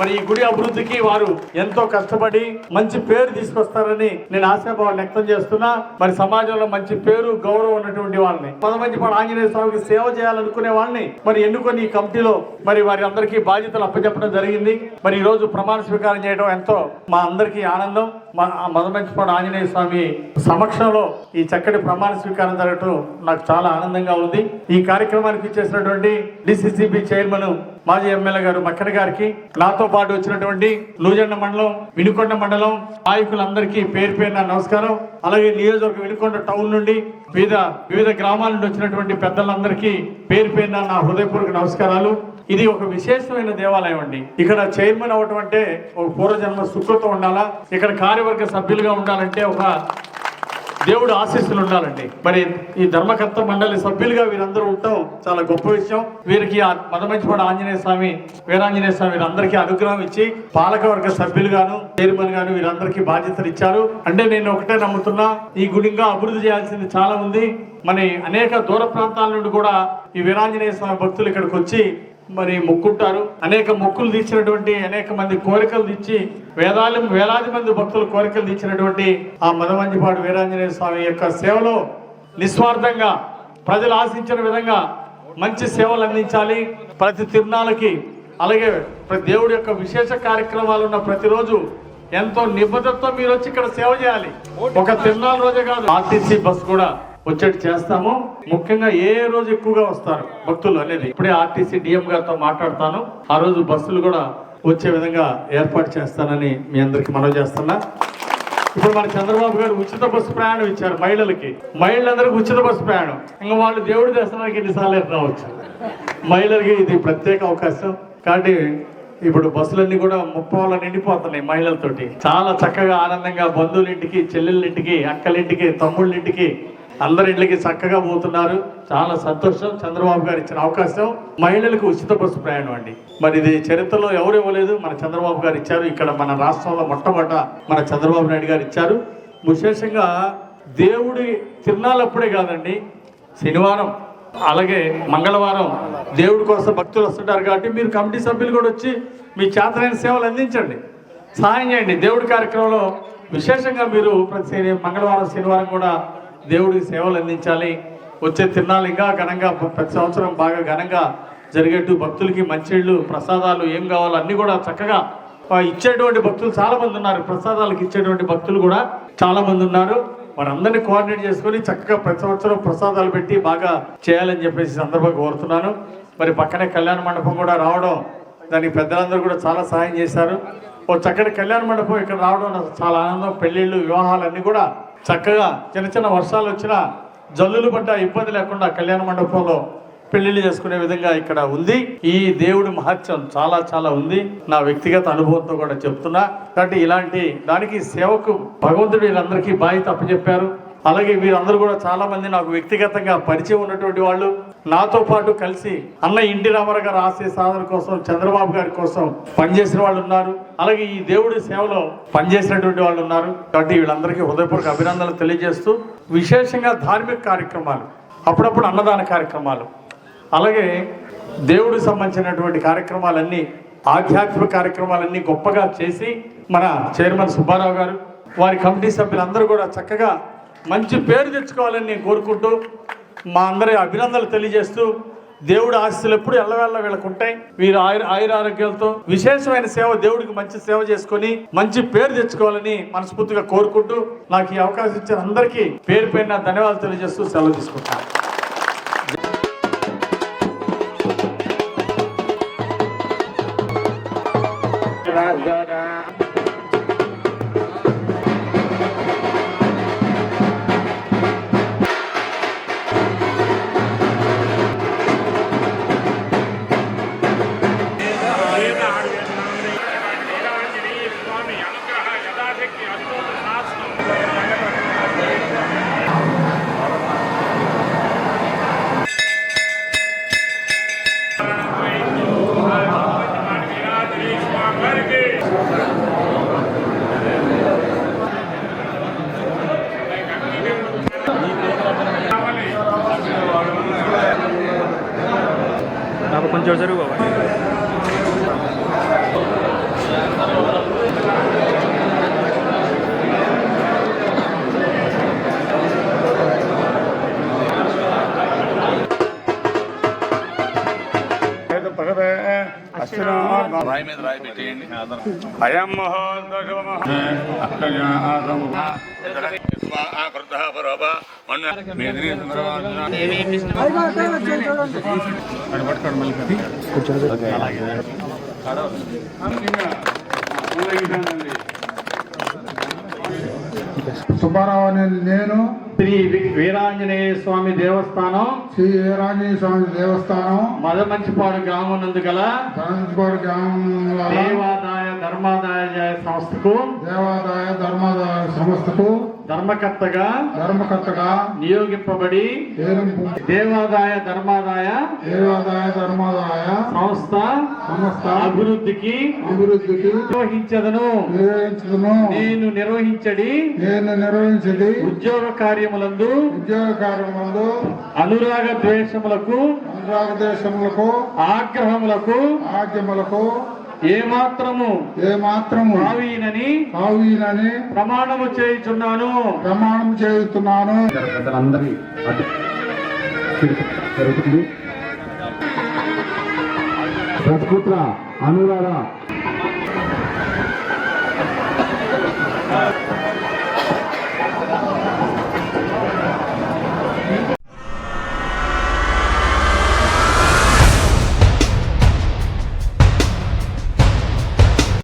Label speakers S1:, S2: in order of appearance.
S1: మరి ఈ గుడి అభివృద్ధికి వారు ఎంతో కష్టపడి మంచి పేరు తీసుకొస్తారని నేను ఆశాభావం వ్యక్తం చేస్తున్నా. మరి సమాజంలో మంచి పేరు గౌరవం ఉన్నటువంటి వాళ్ళని పదమంచిపాడు ఆంజనేయ స్వామికి సేవ చేయాలనుకునే వాళ్ళని మరి ఎన్నుకొని ఈ కమిటీలో మరి వారి అందరికీ బాధ్యతలు అప్పచెప్పడం జరిగింది. మరి ఈ రోజు ప్రమాణ స్వీకారం చేయడం ఎంతో మా అందరికీ ఆనందం. మా మదమంచిపాడు ఆంజనేయ స్వామి సమక్షంలో ఈ చక్కటి ప్రమాణ స్వీకారం జరగటం నాకు చాలా ఆనందంగా ఉంది. ఈ కార్యక్రమానికి ఇచ్చేసినటువంటి డిసిసిబి చైర్మన్ మాజీ ఎమ్మెల్యే గారు మక్కన గారికి నాతో పాటు వచ్చినటువంటి లూజెండ మండలం వినుకొండ మండలం నాయకులందరికీ పేరు పేరున నమస్కారం. అలాగే నియోజకవర్గ వినుకొండ టౌన్ నుండి వివిధ వివిధ గ్రామాల నుండి వచ్చినటువంటి పెద్దలందరికీ పేరు పేరున నా హృదయపూర్వక నమస్కారాలు. ఇది ఒక విశేషమైన దేవాలయం అండి. ఇక్కడ చైర్మన్ అవటం అంటే ఒక పూర్వజన్మ సుఖతో ఉండాలా? ఇక్కడ కార్యవర్గ సభ్యులుగా ఉండాలంటే ఒక దేవుడు ఆశీస్సులు ఉండాలండి. మరి ఈ ధర్మకర్త మండలి సభ్యులుగా వీరందరూ ఉండటం చాలా గొప్ప విషయం. వీరికి ఆ మదమంచిపాడు ఆంజనేయ స్వామి వీరాంజనేయ స్వామి వీరందరికీ అనుగ్రహం ఇచ్చి పాలకవర్గ సభ్యులుగాను చైర్మన్ గాను వీరందరికీ బాధ్యతలు ఇచ్చారు. అంటే నేను ఒకటే నమ్ముతున్నా ఈ గుడిగా అభివృద్ధి చేయాల్సింది చాలా ఉంది. మరి అనేక దూర ప్రాంతాల నుండి కూడా ఈ వీరాంజనేయ స్వామి భక్తులు ఇక్కడికి వచ్చి మరి మొక్కుంటారు. అనేక మొక్కులు తీర్చినటువంటి అనేక మంది కోరికలు తెచ్చి వేదాలు వేలాది మంది భక్తులు కోరికలు తెచ్చినటువంటి ఆ మదమంజిపాడు వీరాంజనేయ స్వామి యొక్క సేవలో నిస్వార్థంగా ప్రజలు ఆశించిన విధంగా మంచి సేవలు అందించాలి. ప్రతి తిరునాళ్ళకి అలాగే ప్రతి దేవుడి యొక్క విశేష కార్యక్రమాలు ఉన్న ప్రతిరోజు ఎంతో నిబద్ధతతో మీరు వచ్చి ఇక్కడ సేవ చేయాలి. ఒక తిరునాళ్ళ రోజే కాదు ఆర్టీసీ బస్ కూడా వచ్చేట్టు చేస్తాము. ముఖ్యంగా ఏ రోజు ఎక్కువగా వస్తారు భక్తులు అనేది. ఇప్పుడే ఆర్టీసీ డిఎం గారితో మాట్లాడతాను. ఆ రోజు బస్సులు కూడా వచ్చే విధంగా ఏర్పాటు చేస్తానని మీ అందరికి మనవి చేస్తున్నా. ఇప్పుడు మన చంద్రబాబు గారు ఉచిత బస్సు ప్రయాణం ఇచ్చారు మహిళలకి. మహిళలందరికీ ఉచిత బస్సు ప్రయాణం. ఇంకా వాళ్ళు దేవుడి దర్శనానికి ఎన్నిసార్లు రావచ్చు మహిళలకి ఇది ప్రత్యేక అవకాశం. కాబట్టి ఇప్పుడు బస్సులన్నీ కూడా ముప్పాల నిండిపోతున్నాయి మహిళలతోటి. చాలా చక్కగా ఆనందంగా బంధువుల ఇంటికి చెల్లెళ్ళ ఇంటికి అందరి ఇంట్లకి చక్కగా పోతున్నారు. చాలా సంతోషం. చంద్రబాబు గారు ఇచ్చిన అవకాశం మహిళలకు ఉచిత బస్సు ప్రయాణం అండి. మరి ఇది చరిత్రలో ఎవరు ఇవ్వలేదు. మన చంద్రబాబు గారు ఇచ్చారు. ఇక్కడ మన రాష్ట్రంలో మొట్టమొదట మన చంద్రబాబు నాయుడు గారు ఇచ్చారు. విశేషంగా దేవుడి తిరునాళ్ళప్పుడే కాదండి శనివారం అలాగే మంగళవారం దేవుడి కోసం భక్తులు వస్తుంటారు కాబట్టి మీరు కమిటీ సభ్యులు కూడా వచ్చి మీ చేతనైన సేవలు అందించండి. సహాయం చేయండి. దేవుడి కార్యక్రమంలో విశేషంగా మీరు ప్రతి మంగళవారం శనివారం కూడా దేవుడికి సేవలు అందించాలి. వచ్చే తిరునాళ్ళు ఇంకా ఘనంగా ప్రతి సంవత్సరం బాగా ఘనంగా జరిగేట్టు భక్తులకి మంచిళ్ళు ప్రసాదాలు ఏం కావాలో అన్నీ కూడా చక్కగా ఇచ్చేటువంటి భక్తులు చాలా మంది ఉన్నారు. ప్రసాదాలకు ఇచ్చేటువంటి భక్తులు కూడా చాలా మంది ఉన్నారు. వారందరినీ కోఆర్డినేట్ చేసుకొని చక్కగా ప్రతి సంవత్సరం ప్రసాదాలు పెట్టి బాగా చేయాలని చెప్పేసి సందర్భంగా కోరుతున్నాను. మరి పక్కనే కళ్యాణ మండపం కూడా రావడం దానికి పెద్దలందరూ కూడా చాలా సహాయం చేశారు. ఓ చక్కటి కళ్యాణ మండపం ఇక్కడ రావడం నాకు చాలా ఆనందం. పెళ్ళిళ్ళు వివాహాలన్నీ కూడా చక్కగా చిన్న చిన్న వర్షాలు వచ్చినా జల్లులు పడ్డ ఇబ్బంది లేకుండా కళ్యాణ మండపంలో పెళ్ళిళ్ళు చేసుకునే విధంగా ఇక్కడ ఉంది. ఈ దేవుడి మహత్యం చాలా చాలా ఉంది. నా వ్యక్తిగత అనుభవంతో కూడా చెప్తున్నా. కాబట్టి ఇలాంటి దానికి సేవకు భగవంతుడు వీళ్ళందరికీ బాధ్యత అప్పచెప్పారు. అలాగే వీరందరూ కూడా చాలామంది నాకు వ్యక్తిగతంగా పరిచయం ఉన్నటువంటి వాళ్ళు. నాతో పాటు కలిసి అన్న ఇంటి రామారావు గారు ఆశయ సాధన కోసం చంద్రబాబు గారి కోసం పనిచేసిన వాళ్ళు ఉన్నారు. అలాగే ఈ దేవుడి సేవలో పనిచేసినటువంటి వాళ్ళు ఉన్నారు. కాబట్టి వీళ్ళందరికీ హృదయపూర్వక అభినందనలు తెలియజేస్తూ విశేషంగా ధార్మిక కార్యక్రమాలు అప్పుడప్పుడు అన్నదాన కార్యక్రమాలు. అలాగే దేవుడికి సంబంధించినటువంటి కార్యక్రమాలన్నీ ఆధ్యాత్మిక కార్యక్రమాలన్నీ గొప్పగా చేసి మన చైర్మన్ సుబ్బారావు గారు వారి కమిటీ సభ్యులందరూ కూడా చక్కగా మంచి పేరు తెచ్చుకోవాలని నేను కోరుకుంటూ మా అందరి అభినందనలు తెలియజేస్తూ దేవుడి ఆశీస్సులు ఎప్పుడు ఎల్లవేళ్ళ వీళ్ళకు ఉంటాయి. వీరు ఆయుర ఆయుర ఆరోగ్యాలతో విశేషమైన సేవ దేవుడికి మంచి సేవ చేసుకొని మంచి పేరు తెచ్చుకోవాలని మనస్ఫూర్తిగా కోరుకుంటూ నాకు ఈ అవకాశం ఇచ్చిన అందరికీ పేరు పైన ధన్యవాదాలు తెలియజేస్తూ సెలవు తీసుకుంటాను
S2: నాకు కొంచెం George Aruba, రాయి మీద రాయి పెట్టేయండి. అయం
S3: సుబ్బారావు అనే నేను
S1: శ్రీ వీరాంజనేయ స్వామి దేవస్థానం
S3: శ్రీ వీరాంజనేయ స్వామి దేవస్థానం
S1: మదమంచిపాడు గ్రామం నందు గల
S3: ట్రాన్స్పోర్ట్ గ్రామంలో
S1: దేవాదాయ ధర్మాదాయ సంస్థకు
S3: దేవాదాయ ధర్మాదాయ సంస్థకు
S1: ధర్మకర్తగా
S3: ధర్మకర్తగా
S1: నియోగింపబడి దేవాదాయ ధర్మాదాయ
S3: దేవాదాయ ధర్మాదాయ
S1: సంస్థ
S3: సంస్థ
S1: అభివృద్ధికి
S3: అభివృద్ధికి
S1: నిర్వహించదను.
S3: నిర్వహించదును.
S1: నేను నిర్వహించడి
S3: నేను నిర్వహించది
S1: ఉద్యోగ కార్యములందు
S3: ఉద్యోగ కార్యములందు
S1: అనురాగ ద్వేషములకు
S3: అనురాగ దేశములకు
S1: ఆగ్రహములకు
S3: ఆద్యములకు
S1: ఏమాత్రము
S3: ఏ మాత్రము
S1: భావీనని
S3: కావీనని
S1: ప్రమాణము చేయుచున్నాను.
S3: ప్రమాణం
S4: పెద్దలందరి అటు జరుగుతుంది. రజపుత్ర అనురాధ.